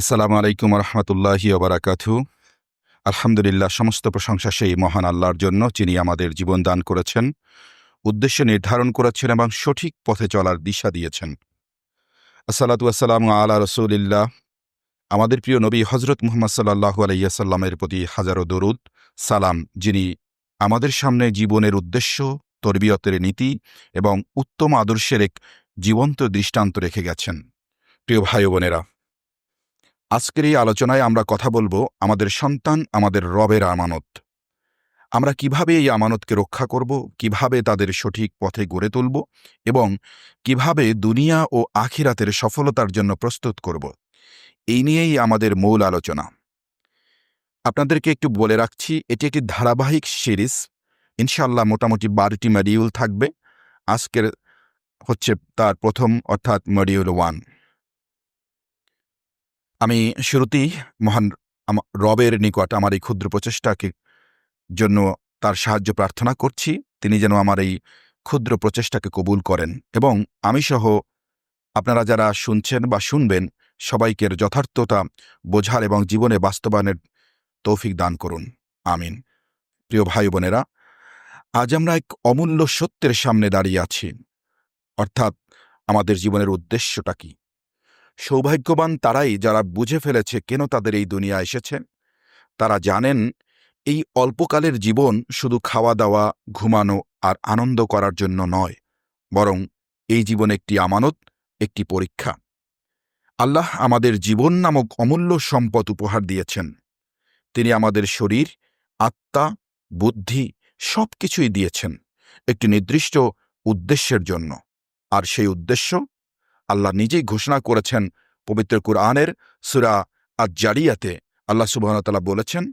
আসসালামু আলাইকুম রহমতুল্লাহি ওবরাকাথু আলহামদুলিল্লাহ, সমস্ত প্রশংসা সেই মহান আল্লাহর জন্য যিনি আমাদের জীবন দান করেছেন, উদ্দেশ্য নির্ধারণ করেছেন এবং সঠিক পথে চলার দিশা দিয়েছেন। আসসালাতু আসসালামু আলা রসুলিল্লাহ। আমাদের প্রিয় নবী হজরত মুহম্মদ সাল্লাহু আলাইসাল্লামের প্রতি হাজারো দরুদ, সালাম, যিনি আমাদের সামনে জীবনের উদ্দেশ্য, তরবিয়তের নীতি এবং উত্তম আদর্শের এক জীবন্ত দৃষ্টান্ত রেখে গেছেন। প্রিয় ভাই বোনেরা আজকের এই আলোচনায় আমরা কথা বলব আমাদের সন্তান, আমাদের রবের আমানত। আমরা কীভাবে এই আমানতকে রক্ষা করব, কীভাবে তাদের সঠিক পথে গড়ে তুলব এবং কীভাবে দুনিয়া ও আখিরাতের সফলতার জন্য প্রস্তুত করব। এই নিয়েই আমাদের মূল আলোচনা। আপনাদেরকে একটু বলে রাখছি, এটি একটি ধারাবাহিক সিরিজ। ইনশাল্লাহ মোটামুটি বারোটি মডিউল থাকবে। আজকের হচ্ছে তার প্রথম, অর্থাৎ মডিউল ওয়ান আমি শুরুতেই মহান রবের নিকট আমার এই ক্ষুদ্র প্রচেষ্টাকে জন্য তার সাহায্য প্রার্থনা করছি। তিনি যেন আমার এই ক্ষুদ্র প্রচেষ্টাকে কবুল করেন এবং আমি সহ আপনারা যারা শুনছেন বা শুনবেন, সবাইকে যথার্থতা বোঝার এবং জীবনে বাস্তবায়নের তৌফিক দান করুন। আমিন। প্রিয় ভাই বোনেরা, আজ আমরা এক অমূল্য সত্যের সামনে দাঁড়িয়ে আছি। অর্থাৎ আমাদের জীবনের উদ্দেশ্যটা কি? সৌভাগ্যবান তারাই যারা বুঝে ফেলেছে কেন তাদের এই দুনিয়া এসেছে। তারা জানেন, এই অল্পকালের জীবন শুধু খাওয়া দাওয়া ঘুমানো আর আনন্দ করার জন্য নয়, বরং এই জীবন একটি আমানত, একটি পরীক্ষা। আল্লাহ আমাদের জীবন নামক অমূল্য সম্পদ উপহার দিয়েছেন। তিনি আমাদের শরীর, আত্মা, বুদ্ধি সব কিছুই দিয়েছেন, একটি নির্দিষ্ট উদ্দেশ্যের জন্য। আর সেই উদ্দেশ্য আল্লাহ নিজেই ঘোষণা করেছেন পবিত্র কুরআনের সুরা আজ জারিয়াতে আল্লাহ সুবাহতালা বলেছেন,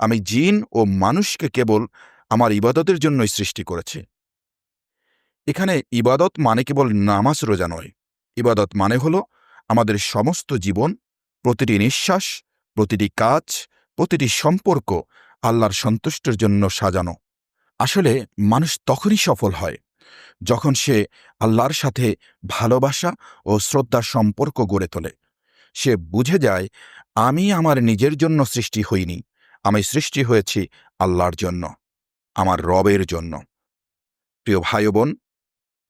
আমি জিন ও মানুষকে কেবল আমার ইবাদতের জন্যই সৃষ্টি করেছি। এখানে ইবাদত মানে কেবল নামাজ রোজা নয়। ইবাদত মানে হল আমাদের সমস্ত জীবন, প্রতিটি নিঃশ্বাস, প্রতিটি কাজ, প্রতিটি সম্পর্ক আল্লাহর সন্তুষ্টের জন্য সাজানো। আসলে মানুষ তখনই সফল হয় যখন সে আল্লাহর সাথে ভালোবাসা ও শ্রদ্ধার সম্পর্ক গড়ে তোলে। সে বুঝে যায়, আমি আমার নিজের জন্য সৃষ্টি হইনি। আমি সৃষ্টি হয়েছি আল্লাহর জন্য, আমার রবের জন্য। প্রিয় ভাই বোন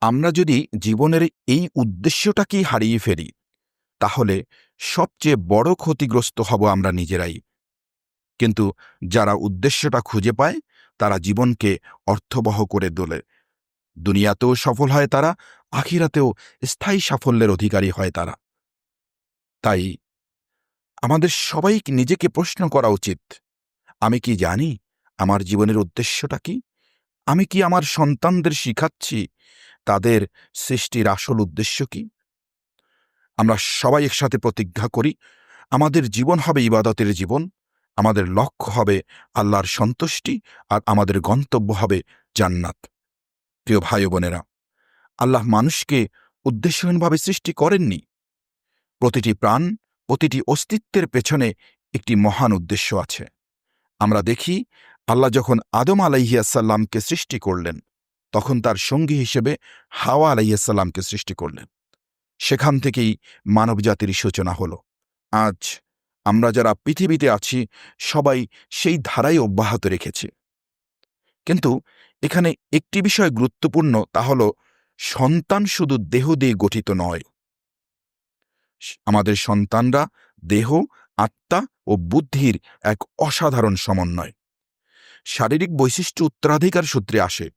আমরা যদি জীবনের এই উদ্দেশ্যটাকেই হারিয়ে ফেলি, তাহলে সবচেয়ে বড় ক্ষতিগ্রস্ত হব আমরা নিজেরাই। কিন্তু যারা উদ্দেশ্যটা খুঁজে পায়, তারা জীবনকে অর্থবহ করে তোলে। দুনিয়াতেও সফল হয় তারা, আখিরাতেও স্থায়ী সাফল্যের অধিকারী হয় তারা। তাই আমাদের সবাই নিজেকে প্রশ্ন করা উচিত? আমি কি জানি আমার জীবনের উদ্দেশ্যটা কি? আমি কি আমার সন্তানদের শিখাচ্ছি তাদের সৃষ্টির আসল উদ্দেশ্য কি? আমরা সবাই একসাথে প্রতিজ্ঞা করি, আমাদের জীবন হবে ইবাদতের জীবন, আমাদের লক্ষ্য হবে আল্লাহর সন্তুষ্টি আর আমাদের গন্তব্য হবে জান্নাত। প্রিয় ভাই বোনেরা, আল্লাহ মানুষকে উদ্দেশ্যহীনভাবে সৃষ্টি করেননি। প্রতিটি প্রাণ, প্রতিটি অস্তিত্বের পেছনে একটি মহান উদ্দেশ্য আছে। আমরা দেখি, আল্লাহ যখন আদম আলাইহিয়াসাল্লামকে সৃষ্টি করলেন, তখন তার সঙ্গী হিসেবে হাওয়া আলাইহিয়াসাল্লামকে সৃষ্টি করলেন। সেখান থেকেই মানবজাতির সূচনা হল। আজ আমরা যারা পৃথিবীতে আছি, সবাই সেই ধারাই অব্যাহত রেখেছি। কিন্তু এখানে একটি বিষয় গুরুত্বপূর্ণ, তা হল সন্তান শুধু দেহ দিয়ে গঠিত নয়। আমাদের সন্তানরা দেহ, আত্মা ও বুদ্ধির এক অসাধারণ সমন্বয়। শারীরিক বৈশিষ্ট্য উত্তরাধিকার সূত্রে আসে।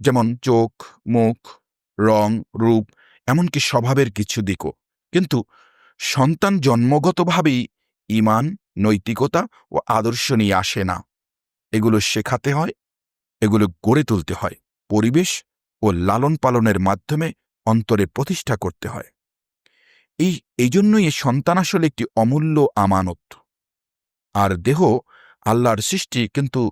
যেমন চোখ, মুখ, রং, রূপ, এমনকি স্বভাবের কিছু দিকও। কিন্তু সন্তান জন্মগতভাবেই ইমান, নৈতিকতা ও আদর্শ নিয়ে আসে না। এগুলো শেখাতে হয় এগুলো গড়ে তুলতে হয়। পরিবেশ ও লালন পালনের মাধ্যমে অন্তরে প্রতিষ্ঠা করতে হয়। এই এই জন্যই সন্তান আসলে একটি অমূল্য আমানত। আর দেহ আল্লাহর সৃষ্টি কিন্তু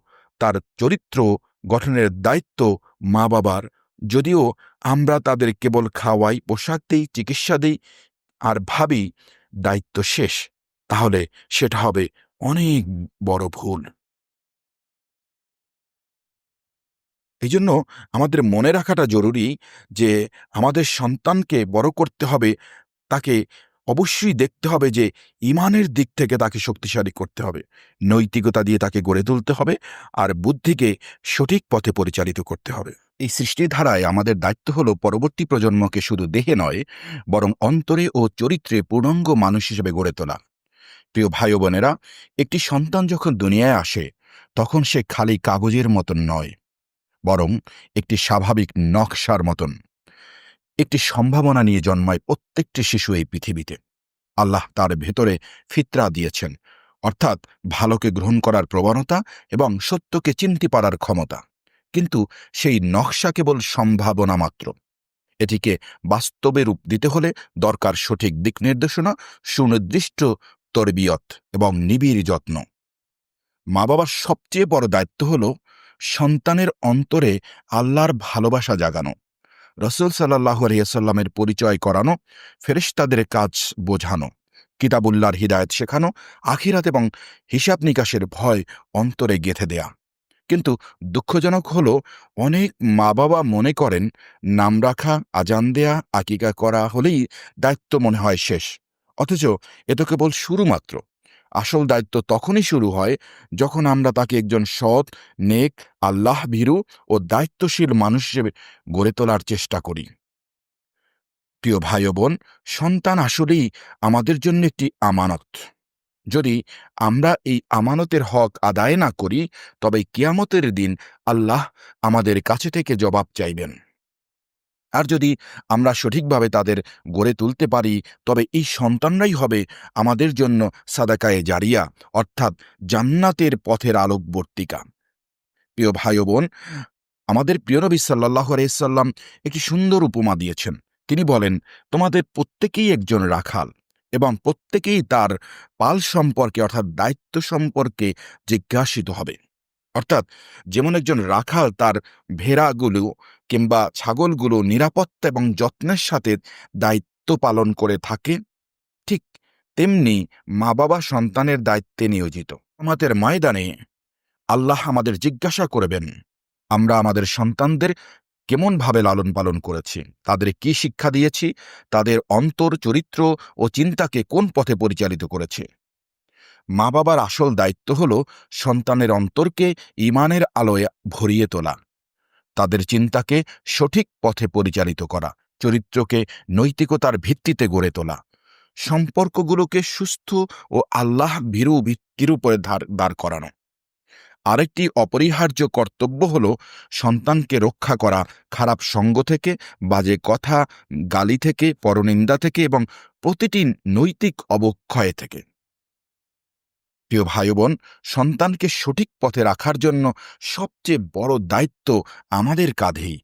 তার চরিত্র গঠনের দায়িত্ব মা বাবার যদিও আমরা তাদের কেবল খাওয়াই, পোশাক দিই, চিকিৎসা দেই আর ভাবি দায়িত্ব শেষ, তাহলে সেটা হবে অনেক বড় ভুল। এই জন্য আমাদের মনে রাখাটা জরুরি যে আমাদের সন্তানকে বড় করতে হবে, তাকে অবশ্যই দেখতে হবে যে ইমানের দিক থেকে তাকে শক্তিশালী করতে হবে। নৈতিকতা দিয়ে তাকে গড়ে তুলতে হবে আর বুদ্ধিকে সঠিক পথে পরিচালিত করতে হবে। এই সৃষ্টিধারায় আমাদের দায়িত্ব হল পরবর্তী প্রজন্মকে শুধু দেহে নয়, বরং অন্তরে ও চরিত্রে পূর্ণাঙ্গ মানুষ হিসেবে গড়ে তোলা। প্রিয় ভাই বোনেরা, একটি সন্তান যখন দুনিয়ায় আসে, তখন সে খালি কাগজের মতন নয়। বরং একটি স্বাভাবিক নকশার মতন। একটি সম্ভাবনা নিয়ে জন্মায় প্রত্যেকটি শিশু এই পৃথিবীতে। আল্লাহ তার ভেতরে ফিতরা দিয়েছেন, অর্থাৎ ভালোকে গ্রহণ করার প্রবণতা এবং সত্যকে চিনতে পারার ক্ষমতা। কিন্তু সেই নকশা কেবল সম্ভাবনা মাত্র। এটিকে বাস্তবে রূপ দিতে হলে দরকার সঠিক দিক নির্দেশনা, সুনির্দিষ্ট তরবিয়ত এবং নিবিড় যত্ন। মা বাবার সবচেয়ে বড় দায়িত্ব হল সন্তানের অন্তরে আল্লাহর ভালোবাসা জাগানো। রসুল সাল্লাহ আলিয়াল্লামের পরিচয় করানো, ফেরেশতাদের কাজ বোঝানো, কিতাবুল্লাহর হিদায়ত শেখানো, আখিরাত এবং হিসাব নিকাশের ভয় অন্তরে গেঁথে দেয়া। কিন্তু দুঃখজনক হল, অনেক মা বাবা মনে করেন, নাম রাখা, আজান দেয়া, আকিকা করা হলেই দায়িত্ব মনে হয় শেষ। অথচ এ তো কেবল শুরু মাত্র আসল দায়িত্ব তখনই শুরু হয় যখন আমরা তাকে একজন সৎ, নেক, আল্লাহ ভীরু ও দায়িত্বশীল মানুষ হিসেবে গড়ে তোলার চেষ্টা করি। প্রিয় ভাই বোন, সন্তান আসলেই আমাদের জন্য একটি আমানত। যদি আমরা এই আমানতের হক আদায় না করি, তবে কিয়ামতের দিন আল্লাহ আমাদের কাছে থেকে জবাব চাইবেন। আর যদি আমরা সঠিকভাবে তাদের গড়ে তুলতে পারি, তবে এই সন্তানরাই হবে আমাদের জন্য সাদাকায়ে জারিয়া, অর্থাৎ জান্নাতের পথের আলোকবর্তিকা। প্রিয় ভাই বোন, আমাদের প্রিয় নবী সাল্লাহ আলাইসাল্লাম একটি সুন্দর উপমা দিয়েছেন। তিনি বলেন, তোমাদের প্রত্যেকেই একজন রাখাল এবং প্রত্যেকেই তার পাল সম্পর্কে অর্থাৎ দায়িত্ব সম্পর্কে জিজ্ঞাসিত হবে। অর্থাৎ যেমন একজন রাখাল তার ভেড়াগুলো কিংবা ছাগলগুলো নিরাপত্তা এবং যত্নের সাথে দায়িত্ব পালন করে থাকে, ঠিক তেমনি মা বাবা সন্তানের দায়িত্বে নিয়োজিত। আমাদের ময়দানে আল্লাহ আমাদের জিজ্ঞাসা করবেন, আমরা আমাদের সন্তানদের কেমনভাবে লালন পালন করেছি? তাদের কি শিক্ষা দিয়েছি? তাদের অন্তর, চরিত্র ও চিন্তাকে কোন পথে পরিচালিত করেছে? মা বাবার আসল দায়িত্ব হল সন্তানের অন্তরকে ইমানের আলোয় ভরিয়ে তোলা। তাদের চিন্তাকে সঠিক পথে পরিচালিত করা, চরিত্রকে নৈতিকতার ভিত্তিতে গড়ে তোলা। সম্পর্কগুলোকে সুস্থ ও আল্লাহ ভীরু ভিত্তির উপরে দাঁড় করানো। আরেকটি অপরিহার্য কর্তব্য হল সন্তানকে রক্ষা করা, খারাপ সঙ্গ থেকে, বাজে কথা, গালি থেকে, পরনিন্দা থেকে এবং প্রতিটি নৈতিক অবক্ষয় থেকে। প্রিয় ভাই বোন সন্তানকে সঠিক পথে রাখার জন্য সবচেয়ে বড় দায়িত্ব আমাদের কাঁধেই।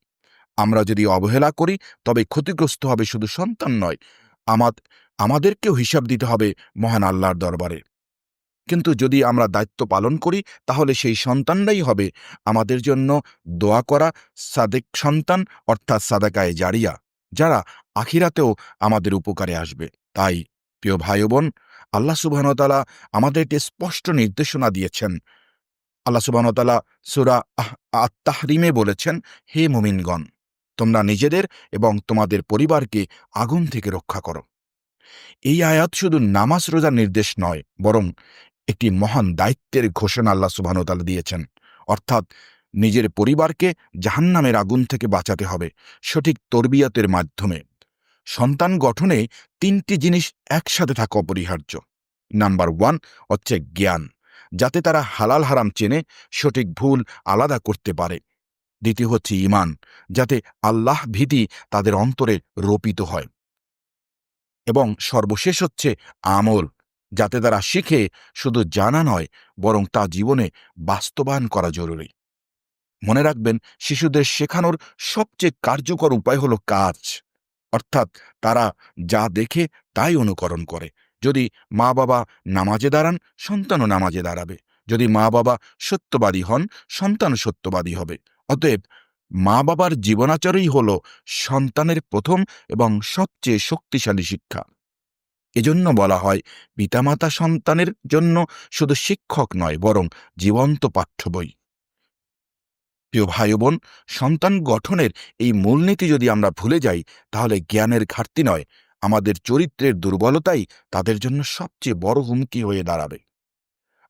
আমরা যদি অবহেলা করি, তবে ক্ষতিগ্রস্ত হবে শুধু সন্তান নয়, আমাদ, আমাদেরকেও হিসাব দিতে হবে মহান আল্লাহর দরবারে। কিন্তু যদি আমরা দায়িত্ব পালন করি, তাহলে সেই সন্তানরাই হবে আমাদের জন্য দোয়া করা সাদেক সন্তান, অর্থাৎ সাদাকায় জারিয়া, যারা আখিরাতেও আমাদের উপকারে আসবে। তাই, প্রিয় ভাই বোন আল্লাহ সুবাহতালা আমাদেরকে স্পষ্ট নির্দেশনা দিয়েছেন। আল্লাহ সুবাহতালা সুরা আত্মাহরিমে বলেছেন, হে মুমিনগণ, তোমরা নিজেদের এবং তোমাদের পরিবারকে আগুন থেকে রক্ষা করো। এই আয়াত শুধু নামাজ রোজার নির্দেশ নয়, বরং একটি মহান দায়িত্বের ঘোষণা আল্লাহ সুবাহতালা দিয়েছেন। অর্থাৎ নিজের পরিবারকে জাহান্নামের আগুন থেকে বাঁচাতে হবে। সঠিক তরবিয়াতের মাধ্যমে সন্তান গঠনে তিনটি জিনিস একসাথে থাকা অপরিহার্য। নাম্বার ওয়ান হচ্ছে জ্ঞান, যাতে তারা হালাল হারাম চেনে, সঠিক ভুল আলাদা করতে পারে। দ্বিতীয় হচ্ছে ইমান, যাতে আল্লাহ ভীতি তাদের অন্তরে রোপিত হয়। এবং সর্বশেষ হচ্ছে আমল, যাতে তারা শিখে শুধু জানা নয়, বরং তা জীবনে বাস্তবায়ন করা জরুরি। মনে রাখবেন, শিশুদের শেখানোর সবচেয়ে কার্যকর উপায় হল কাজ। অর্থাৎ তারা যা দেখে তাই অনুকরণ করে। যদি মা বাবা নামাজে দাঁড়ান, সন্তানও নামাজে দাঁড়াবে। যদি মা বাবা সত্যবাদী হন সন্তান সত্যবাদী হবে। অতএব মা বাবার জীবনাচারই হল সন্তানের প্রথম এবং সবচেয়ে শক্তিশালী শিক্ষা। এজন্য বলা হয়, পিতামাতা সন্তানের জন্য শুধু শিক্ষক নয়, বরং জীবন্ত পাঠ্য বই। প্রিয় ভাই বোন, সন্তান গঠনের এই মূলনীতি যদি আমরা ভুলে যাই, তাহলে জ্ঞানের ঘাটতি নয়। আমাদের চরিত্রের দুর্বলতাই তাদের জন্য সবচেয়ে বড় হুমকি হয়ে দাঁড়াবে।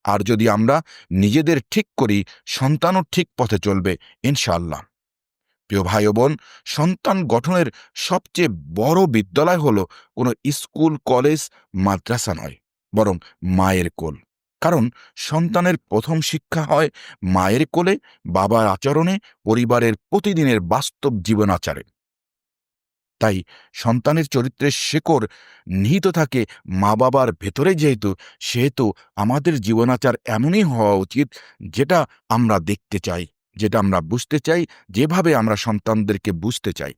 আর যদি আমরা নিজেদের ঠিক করি, সন্তানও ঠিক পথে চলবে ইনশাল্লাহ প্রিয় ভাই বোন, সন্তান গঠনের সবচেয়ে বড় বিদ্যালয় হলো কোনো স্কুল, কলেজ, মাদ্রাসা নয়, বরং মায়ের কোল। কারণ সন্তানের প্রথম শিক্ষা হয় মায়ের কোলে, বাবার আচরণে, পরিবারের প্রতিদিনের বাস্তব জীবনাচারে। তাই সন্তানের চরিত্রের শেকড় নিহিত থাকে মা বাবার ভেতরে যেহেতু, সেহেতু আমাদের জীবনাচার এমনই হওয়া উচিত যেটা আমরা দেখতে চাই, যেটা আমরা বুঝতে চাই, যেভাবে আমরা সন্তানদেরকে বুঝতে চাই।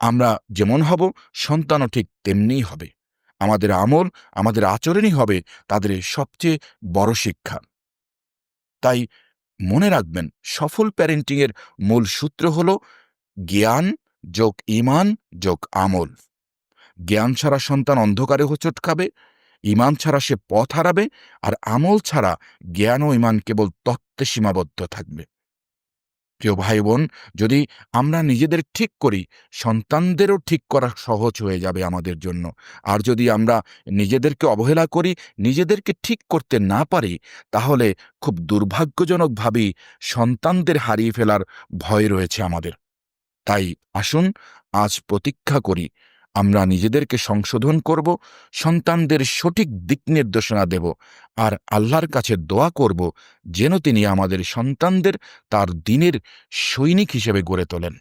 আমরা যেমন হব, সন্তানও ঠিক তেমনিই হবে। আমাদের আমল আমাদের আচরণই হবে তাদের সবচেয়ে বড় শিক্ষা। তাই মনে রাখবেন, সফল প্যারেন্টিংয়ের মূল সূত্র হল জ্ঞান যোগ ইমান যোগ আমল। জ্ঞান ছাড়া সন্তান অন্ধকারে হোঁচট খাবে ইমান ছাড়া সে পথ হারাবে, আর আমল ছাড়া জ্ঞান ও ইমান কেবল তত্ত্বে সীমাবদ্ধ থাকবে। প্রিয় ভাই বোন যদি আমরা নিজেদের ঠিক করি, সন্তানদেরও ঠিক করা সহজ হয়ে যাবে আমাদের জন্য। আর যদি আমরা নিজেদেরকে অবহেলা করি, নিজেদেরকে ঠিক করতে না পারি, তাহলে খুব দুর্ভাগ্যজনকভাবেই সন্তানদের হারিয়ে ফেলার ভয় রয়েছে আমাদের। তাই আসুন, আজ প্রতীক্ষা করি আমরা নিজেদেরকে সংশোধন করব, সন্তানদের সঠিক দিক নির্দেশনা দেব আর আল্লাহর কাছে দোয়া করব যেন তিনি আমাদের সন্তানদের তার দিনের সৈনিক হিসেবে গড়ে তোলেন।